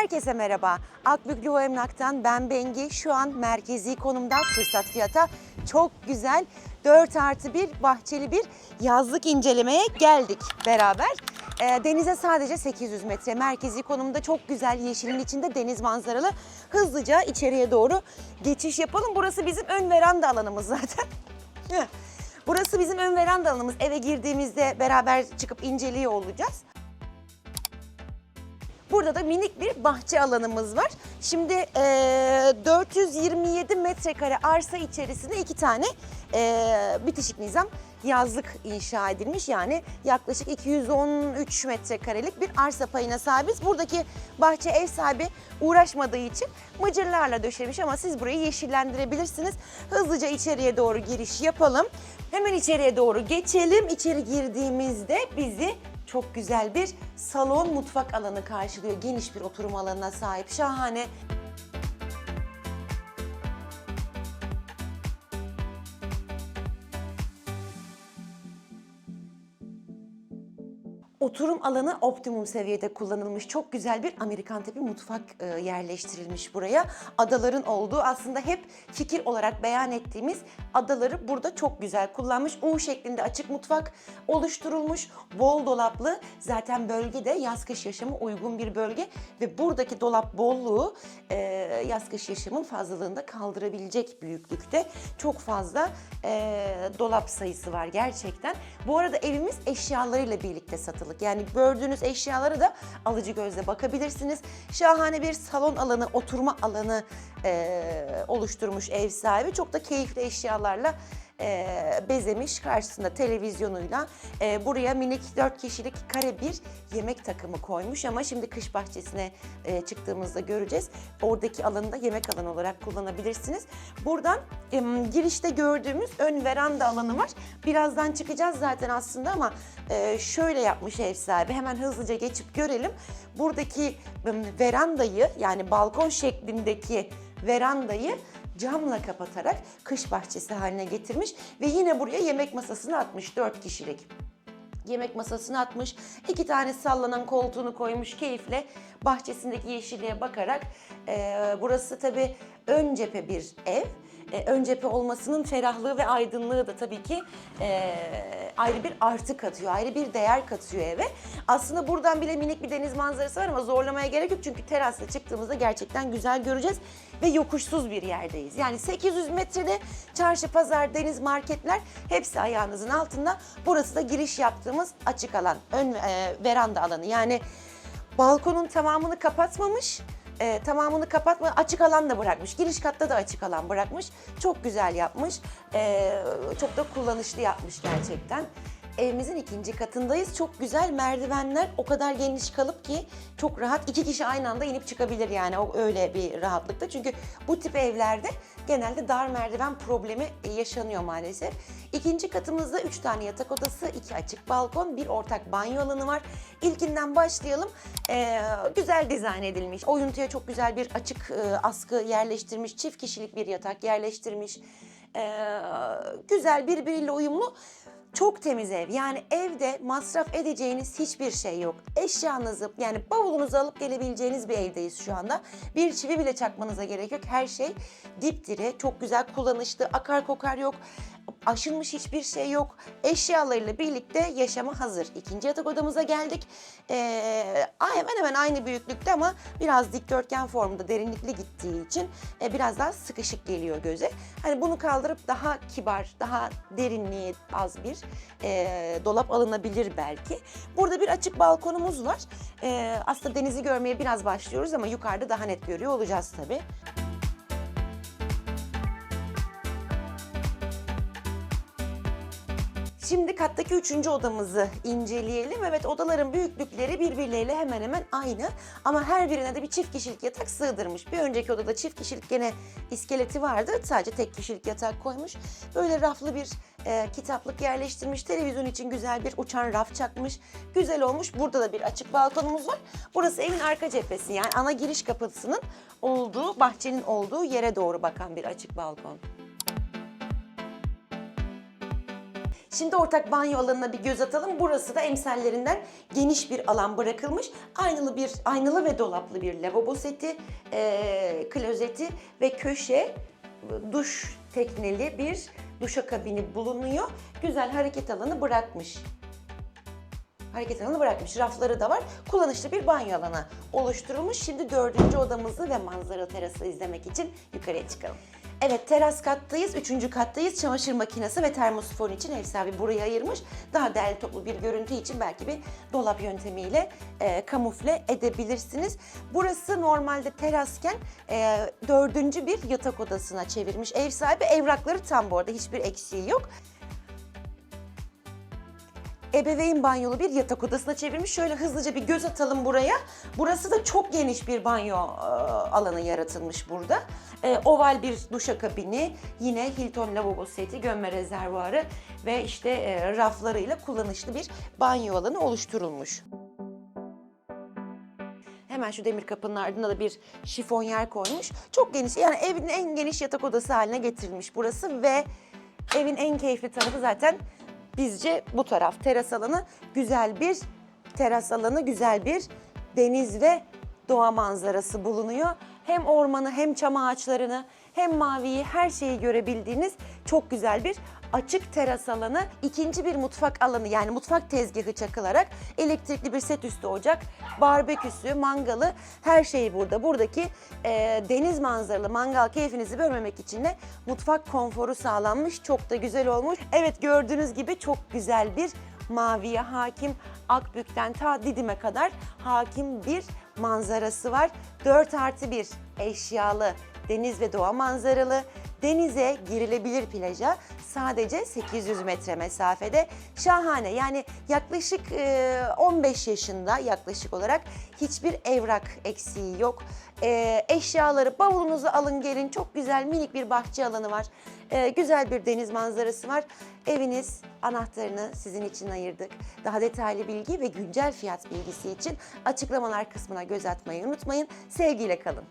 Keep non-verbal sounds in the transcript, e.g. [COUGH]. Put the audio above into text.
Herkese merhaba. Akbüklü Emlak'tan ben Bengi. Şu an merkezi konumda fırsat fiyata çok güzel 4 artı 1 bahçeli bir yazlık incelemeye geldik beraber. Ee, denize sadece 800 metre merkezi konumda çok güzel yeşilin içinde deniz manzaralı. Hızlıca içeriye doğru geçiş yapalım. Burası bizim ön veranda alanımız zaten. [LAUGHS] Burası bizim ön veranda alanımız. Eve girdiğimizde beraber çıkıp inceliyor olacağız. Burada da minik bir bahçe alanımız var. Şimdi eee, 427 metrekare arsa içerisinde iki tane eee, bitişik nizam yazlık inşa edilmiş. Yani yaklaşık 213 metrekarelik bir arsa payına sahibiz. Buradaki bahçe ev sahibi uğraşmadığı için mıcırlarla döşemiş ama siz burayı yeşillendirebilirsiniz. Hızlıca içeriye doğru giriş yapalım. Hemen içeriye doğru geçelim. İçeri girdiğimizde bizi çok güzel bir salon mutfak alanı karşılıyor. Geniş bir oturum alanına sahip. Şahane. Oturum alanı optimum seviyede kullanılmış. Çok güzel bir Amerikan tipi mutfak e, yerleştirilmiş buraya. Adaların olduğu aslında hep fikir olarak beyan ettiğimiz adaları burada çok güzel kullanmış. U şeklinde açık mutfak oluşturulmuş. Bol dolaplı. Zaten bölge de yaz kış yaşamı uygun bir bölge ve buradaki dolap bolluğu e, yaz kış yaşamın fazlalığını da kaldırabilecek büyüklükte. Çok fazla e, dolap sayısı var gerçekten. Bu arada evimiz eşyalarıyla birlikte satılık. Yani gördüğünüz eşyalara da alıcı gözle bakabilirsiniz. Şahane bir salon alanı, oturma alanı e, oluşturmuş ev sahibi. Çok da keyifli eşyalarla e, bezemiş karşısında televizyonuyla. E, buraya minik 4 kişilik kare bir yemek takımı koymuş ama şimdi kış bahçesine e, çıktığımızda göreceğiz. Oradaki alanı da yemek alanı olarak kullanabilirsiniz. Buradan e, girişte gördüğümüz ön veranda alanı var. Birazdan çıkacağız zaten aslında ama e, şöyle yapmış ev sahibi. Hemen hızlıca geçip görelim. Buradaki e, verandayı yani balkon şeklindeki verandayı camla kapatarak kış bahçesi haline getirmiş ve yine buraya yemek masasını atmış 4 kişilik. Yemek masasını atmış, iki tane sallanan koltuğunu koymuş keyifle bahçesindeki yeşilliğe bakarak. Ee, burası tabii ön cephe bir ev. Ee, ön cephe olmasının ferahlığı ve aydınlığı da tabii ki ee, ayrı bir artı katıyor, ayrı bir değer katıyor eve. Aslında buradan bile minik bir deniz manzarası var ama zorlamaya gerek yok çünkü terasla çıktığımızda gerçekten güzel göreceğiz ve yokuşsuz bir yerdeyiz. Yani 800 metrede çarşı, pazar, deniz, marketler hepsi ayağınızın altında. Burası da giriş yaptığımız açık alan, ön e, veranda alanı. Yani balkonun tamamını kapatmamış, e, tamamını kapatma açık alan da bırakmış. Giriş katta da açık alan bırakmış. Çok güzel yapmış. E, çok da kullanışlı yapmış gerçekten. Evimizin ikinci katındayız. Çok güzel merdivenler o kadar geniş kalıp ki çok rahat iki kişi aynı anda inip çıkabilir yani o öyle bir rahatlıkta. Çünkü bu tip evlerde genelde dar merdiven problemi yaşanıyor maalesef. İkinci katımızda üç tane yatak odası, iki açık balkon, bir ortak banyo alanı var. İlkinden başlayalım. Ee, güzel dizayn edilmiş. Oyuntuya çok güzel bir açık e, askı yerleştirmiş. Çift kişilik bir yatak yerleştirmiş. Ee, güzel birbiriyle uyumlu. Çok temiz ev. Yani evde masraf edeceğiniz hiçbir şey yok. Eşyanızı yani bavulunuzu alıp gelebileceğiniz bir evdeyiz şu anda. Bir çivi bile çakmanıza gerek yok. Her şey dipdiri, çok güzel kullanışlı, akar kokar yok. Aşınmış hiçbir şey yok. Eşyalarıyla birlikte yaşama hazır. İkinci yatak odamıza geldik. Ee, hemen hemen aynı büyüklükte ama biraz dikdörtgen formda derinlikli gittiği için e, biraz daha sıkışık geliyor göze. Hani bunu kaldırıp daha kibar, daha derinliği az bir e, dolap alınabilir belki. Burada bir açık balkonumuz var. E, aslında denizi görmeye biraz başlıyoruz ama yukarıda daha net görüyor olacağız tabii. Şimdi kattaki üçüncü odamızı inceleyelim. Evet odaların büyüklükleri birbirleriyle hemen hemen aynı. Ama her birine de bir çift kişilik yatak sığdırmış. Bir önceki odada çift kişilik gene iskeleti vardı. Sadece tek kişilik yatak koymuş. Böyle raflı bir e, kitaplık yerleştirmiş. Televizyon için güzel bir uçan raf çakmış. Güzel olmuş. Burada da bir açık balkonumuz var. Burası evin arka cephesi. Yani ana giriş kapısının olduğu, bahçenin olduğu yere doğru bakan bir açık balkon. Şimdi ortak banyo alanına bir göz atalım. Burası da emsallerinden geniş bir alan bırakılmış. Aynalı bir aynalı ve dolaplı bir lavabo seti, e, klozeti ve köşe duş tekneli bir duşakabini bulunuyor. Güzel hareket alanı bırakmış hareket alanı bırakmış. Rafları da var. Kullanışlı bir banyo alanı oluşturulmuş. Şimdi dördüncü odamızı ve manzara terası izlemek için yukarıya çıkalım. Evet teras kattayız. Üçüncü kattayız. Çamaşır makinesi ve termosifon için ev sahibi burayı ayırmış. Daha değerli toplu bir görüntü için belki bir dolap yöntemiyle e, kamufle edebilirsiniz. Burası normalde terasken e, dördüncü bir yatak odasına çevirmiş. Ev sahibi evrakları tam bu arada hiçbir eksiği yok ebeveyn banyolu bir yatak odasına çevirmiş. Şöyle hızlıca bir göz atalım buraya. Burası da çok geniş bir banyo e, alanı yaratılmış burada. E, oval bir duşakabini, yine Hilton lavabo seti, gömme rezervuarı ve işte e, raflarıyla kullanışlı bir banyo alanı oluşturulmuş. Hemen şu demir kapının ardında da bir şifon yer koymuş. Çok geniş yani evin en geniş yatak odası haline getirilmiş burası ve evin en keyifli tarafı zaten bizce bu taraf. Teras alanı güzel bir teras alanı güzel bir deniz ve doğa manzarası bulunuyor. Hem ormanı hem çam ağaçlarını hem maviyi her şeyi görebildiğiniz çok güzel bir açık teras alanı, ikinci bir mutfak alanı yani mutfak tezgahı çakılarak elektrikli bir set üstü ocak, barbeküsü, mangalı her şey burada. Buradaki e, deniz manzaralı mangal keyfinizi bölmemek için de mutfak konforu sağlanmış. Çok da güzel olmuş. Evet gördüğünüz gibi çok güzel bir maviye hakim Akbük'ten ta Didim'e kadar hakim bir manzarası var. 4 artı 1 eşyalı deniz ve doğa manzaralı denize girilebilir plaja sadece 800 metre mesafede şahane yani yaklaşık e, 15 yaşında yaklaşık olarak hiçbir evrak eksiği yok. E, eşyaları bavulunuzu alın gelin çok güzel minik bir bahçe alanı var. E, güzel bir deniz manzarası var. Eviniz anahtarını sizin için ayırdık. Daha detaylı bilgi ve güncel fiyat bilgisi için açıklamalar kısmına göz atmayı unutmayın. Sevgiyle kalın.